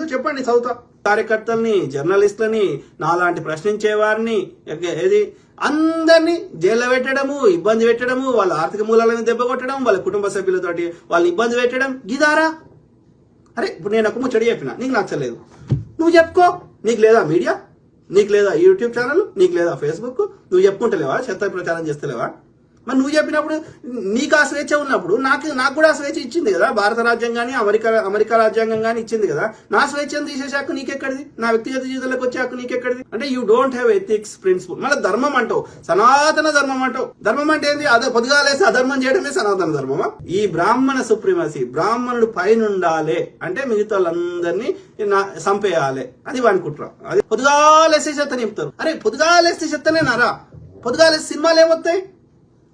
చెప్పండి చదువుతా కార్యకర్తల్ని జర్నలిస్టులని నాలాంటి ప్రశ్నించే వారిని ఏది? అందరినీ జైల్లో పెట్టడము ఇబ్బంది పెట్టడము వాళ్ళ ఆర్థిక మూలాలను దెబ్బ కొట్టడం వాళ్ళ కుటుంబ సభ్యులతోటి వాళ్ళని ఇబ్బంది పెట్టడం. గిదారా? అరే ఇప్పుడు నేను ఒక ముచ్చడి చెప్పిన నీకు నచ్చలేదు. నువ్వు చెప్పుకో. నీకు లేదా మీడియా? నీకు లేదా యూట్యూబ్ ఛానల్? నీకు లేదా ఫేస్బుక్? నువ్వు చెప్పుకుంటలేవా? చెత్త ప్రచారం చేస్తలేవా? మరి నువ్వు చెప్పినప్పుడు నీకు ఆ స్వేచ్ఛ ఉన్నప్పుడు నాకు నాకు కూడా ఆ స్వేచ్ఛ ఇచ్చింది కదా. భారత రాజ్యాంగాన్ని అమెరికా అమెరికా రాజ్యాంగం కానీ ఇచ్చింది కదా. నా స్వేచ్ఛను తీసేసే హక్కు నీకెక్కడిది? నా వ్యక్తిగత జీవితంలోకి వచ్చే హక్కు నీకెక్కడిది? అంటే you don't have ethics principle మళ్ళీ ధర్మం అంటావు. సనాతన ధర్మం అంటావు. ధర్మం అంటే ఏంది? అదే పొద్దుగాలేసి అధర్మం చేయడమే సనాతన ధర్మమా? ఈ బ్రాహ్మణ సుప్రీమసీ బ్రాహ్మణుడు పైన ఉండాలి అంటే మిగతా వాళ్ళందరినీ నా- చంపేయాలి. అది వాని అది పొద్దుగాలేసి చెత్త నింపుతారు. అరే పొద్దుగాలేస్తే చెత్తనే నారా. పొద్దుగాలేసి సినిమాలు ఏమొస్తాయి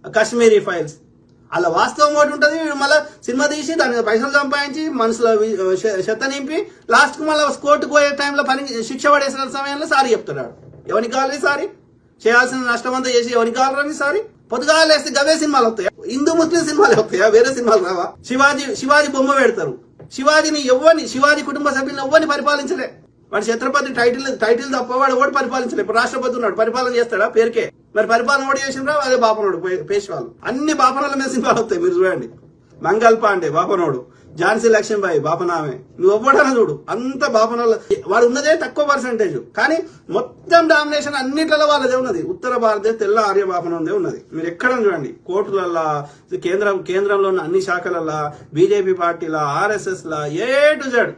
కాశ్మీరీ ఫైల్స్ అలా వాస్తవం ఒకటి ఉంటుంది మళ్ళీ సినిమా తీసి దాని మీద పైసలు సంపాదించి మనసులో శత నింపి చెత్త నింపి లాస్ట్కి మళ్ళీ కోర్టుకు పోయే టైంలో పని శిక్ష పడేసిన సమయంలో సారీ చెప్తున్నాడు. ఎవరికి కావాలి సారీ? చేయాల్సిన నష్టం అంతా చేసి ఎవరికి కావాలని సారీ? పొద్దుగాలు వేస్తే గవే సినిమాలు వస్తాయా? హిందూ ముస్లిం సినిమాలు వస్తాయా? వేరే సినిమాలు రావా? శివాజీ శివాజీ బొమ్మ పెడతారు. శివాజీని ఎవ్వని శివాజీ కుటుంబ సభ్యులను ఎవ్వని పరిపాలించలే. వాడు ఛత్రపతి టైటిల్ టైటిల్ తప్ప వాడు ఎవడు పరిపాలించలేదు ఇప్పుడు రాష్ట్రపతి ఉన్నాడు పరిపాలన చేస్తాడా? పేరుకే. మరి పరిపాలన ఓడి చేసినరా అదే బాపనోడు పే- పేష్వాలు. అన్ని బాపనోళ్ళ మీద సినిమాలు వస్తాయి మీరు చూడండి. మంగల్ పాండే బాపనోడు. ఝాన్సీ లక్ష్మీబాయి బాపనామే. నువ్వు ఎవ్వడన్నా చూడు అంత బాపనోళ్ళ వాడు ఉన్నదే తక్కువ పర్సంటేజ్ కానీ మొత్తం డామినేషన్ అన్నిట్లలో వాళ్ళదే ఉన్నది. ఉత్తర భారతదేశ తెల్ల ఆర్య బాపనందే ఉన్నది. మీరు ఎక్కడ చూడండి కోర్టులల్లా కేంద్రం కేంద్రంలో ఉన్న అన్ని శాఖలల్లా బీజేపీ పార్టీల ఆర్ఎస్ఎస్ లా ఏ టు జెడ్.